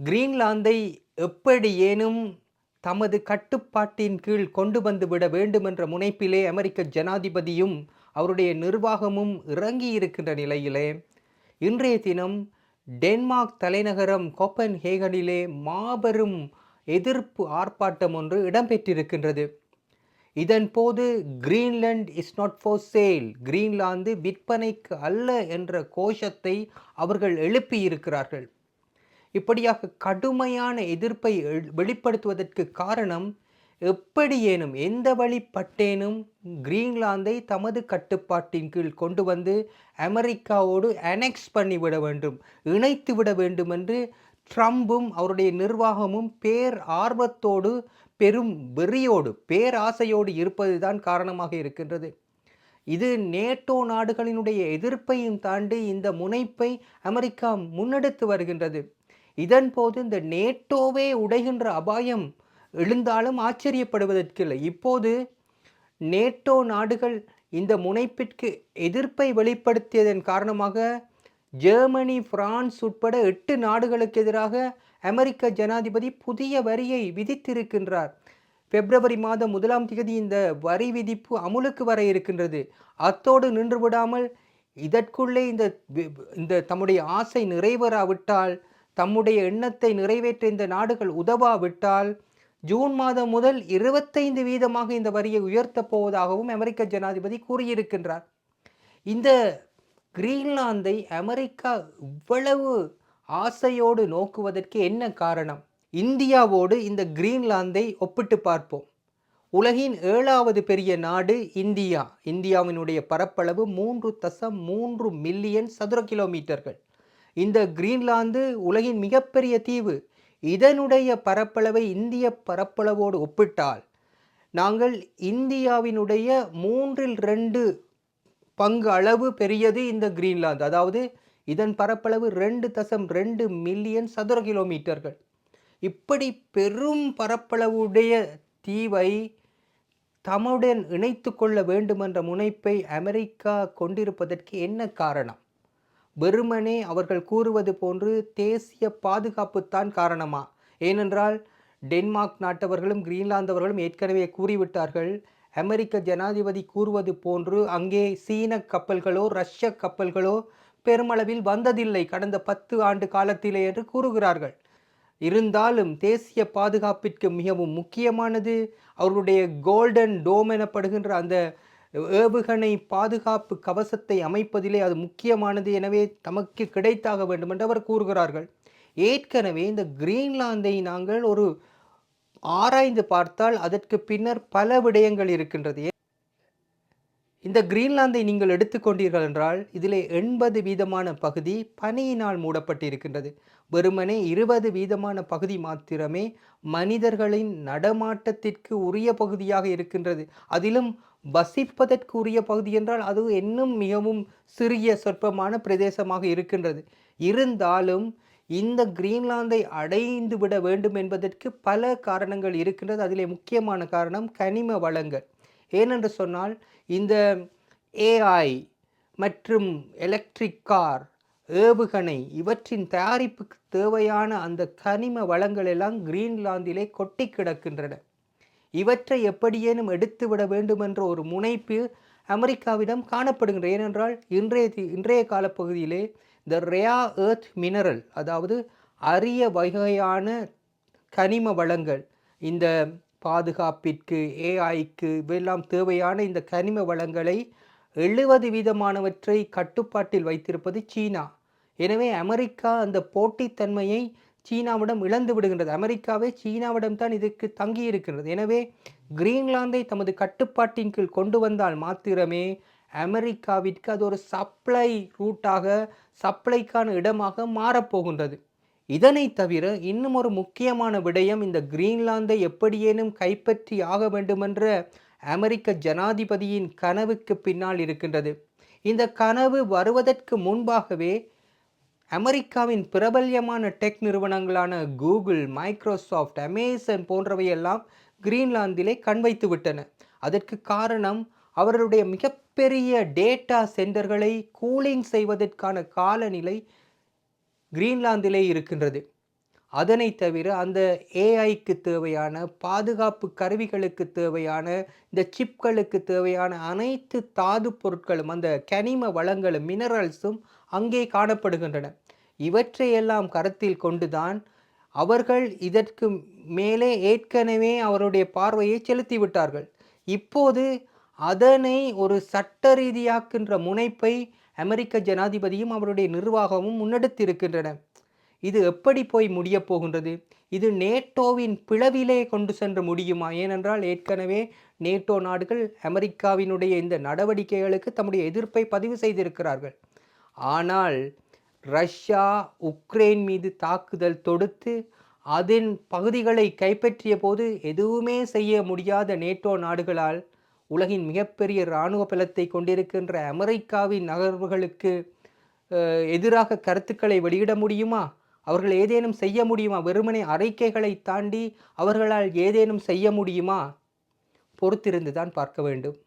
கிரீன்லாந்தை எப்படியேனும் தமது கட்டுப்பாட்டின் கீழ் கொண்டு வந்துவிட வேண்டுமென்ற முனைப்பிலே அமெரிக்க ஜனாதிபதியும் அவருடைய நிர்வாகமும் இறங்கி இருக்கின்ற நிலையிலே இன்றைய தினம் டென்மார்க் தலைநகரம் கோப்பன் ஹேகனிலே மாபெரும் எதிர்ப்பு ஆர்ப்பாட்டம் ஒன்று இடம்பெற்றிருக்கின்றது. இதன் போது Greenland is not for sale Greenland விற்பனைக்கு அல்ல என்ற கோஷத்தை அவர்கள் எழுப்பியிருக்கிறார்கள். இப்படியாக கடுமையான எதிர்ப்பை வெளிப்படுத்துவதற்கு காரணம் எப்படியேனும் எந்த வழிப்பட்டேனும் கிரீன்லாந்தை தமது கட்டுப்பாட்டின் கீழ் கொண்டு வந்து அமெரிக்காவோடு அனெக்ஸ் பண்ணிவிட வேண்டும் இணைத்து விட வேண்டும் என்று ட்ரம்பும் அவருடைய நிர்வாகமும் பேர் ஆர்வத்தோடு பெரும் வெறியோடு பேராசையோடு இருப்பதுதான் காரணமாக இருக்கின்றது. இது நேட்டோ நாடுகளினுடைய எதிர்ப்பையும் தாண்டி இந்த முனைப்பை அமெரிக்கா முன்னெடுத்து வருகின்றது. இதன் போது இந்த நேட்டோவே உடைகின்ற அபாயம் எழுந்தாலும் ஆச்சரியப்படுவதற்கில்லை. இப்போது நேட்டோ நாடுகள் இந்த முனைப்பிற்கு எதிர்ப்பை வெளிப்படுத்தியதன் காரணமாக ஜெர்மனி பிரான்ஸ் உட்பட எட்டு நாடுகளுக்கு எதிராக அமெரிக்க ஜனாதிபதி புதிய வரியை விதித்திருக்கின்றார். பிப்ரவரி மாதம் முதலாம் தேதி இந்த வரி விதிப்பு அமுலுக்கு வர இருக்கின்றது. அத்தோடு நின்று விடாமல் இதற்குள்ளே இந்த இந்த தம்முடைய ஆசை நிறைவேறாவிட்டால் தம்முடைய எண்ணத்தை நிறைவேற்ற இந்த நாடுகள் உதவாவிட்டால் ஜூன் மாதம் முதல் இருபத்தைந்து வீதமாக இந்த வரியை உயர்த்தப் போவதாகவும் அமெரிக்க ஜனாதிபதி கூறியிருக்கின்றார். இந்த கிரீன்லாந்தை அமெரிக்கா இவ்வளவு ஆசையோடு நோக்குவதற்கு என்ன காரணம்? இந்தியாவோடு இந்த கிரீன்லாந்தை ஒப்பிட்டு பார்ப்போம். உலகின் ஏழாவது பெரிய நாடு இந்தியா. இந்தியாவினுடைய பரப்பளவு மூன்று தசம் மூன்று மில்லியன் சதுர கிலோமீட்டர்கள். இந்த கிரீன்லாந்து உலகின் மிகப்பெரிய தீவு. இதனுடைய பரப்பளவை இந்திய பரப்பளவோடு ஒப்பிட்டால் நாங்கள் இந்தியாவினுடைய மூன்றில் ரெண்டு பங்கு அளவு பெரியது இந்த கிரீன்லாந்து. அதாவது இதன் பரப்பளவு ரெண்டு தசம் ரெண்டு மில்லியன் சதுர கிலோமீட்டர்கள். இப்படி பெரும் பரப்பளவுடைய தீவை தம்முடன் இணைத்து கொள்ள வேண்டுமென்ற முனைப்பை அமெரிக்கா கொண்டிருப்பதற்கு என்ன காரணம்? வெறுமனே அவர்கள் கூறுவது போன்று தேசிய பாதுகாப்புத்தான் காரணமா? ஏனென்றால் டென்மார்க் நாட்டவர்களும் கிரீன்லாந்தவர்களும் ஏற்கனவே கூறிவிட்டார்கள் அமெரிக்க ஜனாதிபதி கூறுவது போன்று அங்கே சீன கப்பல்களோ ரஷ்ய கப்பல்களோ பெருமளவில் வந்ததில்லை கடந்த பத்து ஆண்டு காலத்திலே என்று கூறுகிறார்கள். இருந்தாலும் தேசிய பாதுகாப்பிற்கு மிகவும் முக்கியமானது அவர்களுடைய கோல்டன் டோம் எனப்படுகின்ற அந்த ஏவுகணை பாதுகாப்பு கவசத்தை அமைப்பதிலே அது முக்கியமானது எனவே தமக்கு கிடைத்தாக வேண்டும் என்று அவர் கூறுகிறார்கள். ஏற்கனவே இந்த கிரீன்லாந்தை நாங்கள் ஒரு ஆராய்ந்து பார்த்தால் அதற்கு பின்னர் பல விடயங்கள் இருக்கின்றது. இந்த கிரீன்லாந்தை நீங்கள் எடுத்துக்கொண்டீர்கள் என்றால் இதிலே எண்பது வீதமான பகுதி பனியினால் மூடப்பட்டிருக்கின்றது. வெறுமனே இருபது வீதமான பகுதி மாத்திரமே மனிதர்களின் நடமாட்டத்திற்கு உரிய பகுதியாக இருக்கின்றது. அதிலும் வசிப்பதற்கு உரிய பகுதி என்றால் அது இன்னும் மிகவும் சிறிய சொற்பமான பிரதேசமாக இருக்கின்றது. இருந்தாலும் இந்த கிரீன்லாந்தை அடைந்து விட வேண்டும் என்பதற்கு பல காரணங்கள் இருக்கின்றது. அதிலே முக்கியமான காரணம் கனிம வளங்கள். ஏனென்று சொன்னால் இந்த ஏஐ மற்றும் எலக்ட்ரிக் கார் ஏவுகணை இவற்றின் தயாரிப்புக்கு தேவையான அந்த கனிம வளங்கள் எல்லாம் கிரீன்லாந்திலே கொட்டி கிடக்கின்றன. இவற்றை எப்படியேனும் எடுத்துவிட வேண்டும் என்ற ஒரு முனைப்பு அமெரிக்காவிடம் காணப்படுகின்றது ஏனென்றால் இன்றைய இன்றைய காலப்பகுதியிலே த ரேயா ஏர்த் மினரல் அதாவது அரிய வகையான கனிம வளங்கள் இந்த பாதுகாப்பிற்கு ஏஐக்கு இவெல்லாம் தேவையான இந்த கனிம வளங்களை எழுபது வீதமானவற்றை கட்டுப்பாட்டில் வைத்திருப்பது சீனா. எனவே அமெரிக்கா அந்த போட்டித்தன்மையை சீனாவிடம் இழந்து விடுகின்றது. அமெரிக்காவே சீனாவிடம் தான் இதுக்கு தங்கி இருக்கின்றது எனவே கிரீன்லாந்தை தமது கட்டுப்பாட்டின் கீழ் கொண்டு வந்தால் மாத்திரமே அமெரிக்காவிற்கு அது ஒரு சப்ளை ரூட்டாக சப்ளைக்கான இடமாக மாறப்போகின்றது. இதனை தவிர இன்னும் ஒரு முக்கியமான விடயம் இந்த கிரீன்லாந்தை எப்படியேனும் கைப்பற்றி ஆக வேண்டுமென்ற அமெரிக்க ஜனாதிபதியின் கனவுக்கு பின்னால் இருக்கின்றது. இந்த கனவு வருவதற்கு முன்பாகவே அமெரிக்காவின் பிரபல்யமான டெக் நிறுவனங்களான கூகுள் மைக்ரோசாஃப்ட் அமேசான் போன்றவையெல்லாம் கிரீன்லாந்திலே கண் வைத்து விட்டன. அதற்கு காரணம் அவர்களுடைய மிகப்பெரிய டேட்டா சென்டர்களை கூலிங் செய்வதற்கான காலநிலை கிரீன்லாந்திலே இருக்கின்றது. அதனை தவிர அந்த ஏஐக்கு தேவையான பாதுகாப்பு கருவிகளுக்கு தேவையான இந்த சிப்களுக்கு தேவையான அனைத்து தாது பொருட்களும் அந்த கனிம வளங்களும் மினரல்ஸும் அங்கே காணப்படுகின்றன. இவற்றையெல்லாம் கருத்தில் கொண்டுதான் அவர்கள் இதற்கு மேலே ஏற்கனவே அவருடைய பார்வையை செலுத்திவிட்டார்கள். இப்போது அதனை ஒரு சட்ட ரீதியாக்கின்ற முனைப்பை அமெரிக்க ஜனாதிபதியும் அவருடைய நிர்வாகமும் முன்னெடுத்திருக்கின்றன. இது எப்படி போய் முடியப் போகின்றது? இது நேட்டோவின் பிளவிலே கொண்டு சென்று முடியுமா? ஏனென்றால் ஏற்கனவே நேட்டோ நாடுகள் அமெரிக்காவினுடைய இந்த நடவடிக்கைகளுக்கு தம்முடைய எதிர்ப்பை பதிவு செய்திருக்கிறார்கள். ஆனால் ரஷ்யா உக்ரைன் மீது தாக்குதல் தொடுத்து அதன் பகுதிகளை கைப்பற்றிய போது எதுவுமே செய்ய முடியாத நேட்டோ நாடுகளால் உலகின் மிகப்பெரிய இராணுவ பலத்தை கொண்டிருக்கின்ற அமெரிக்காவின் நகர்வுகளுக்கு எதிராக கருத்துக்களை வெளியிட முடியுமா? அவர்கள் ஏதேனும் செய்ய முடியுமா? வெறுமனே அறிக்கைகளை தாண்டி அவர்களால் ஏதேனும் செய்ய முடியுமா? பொறுத்திருந்து தான் பார்க்க வேண்டும்.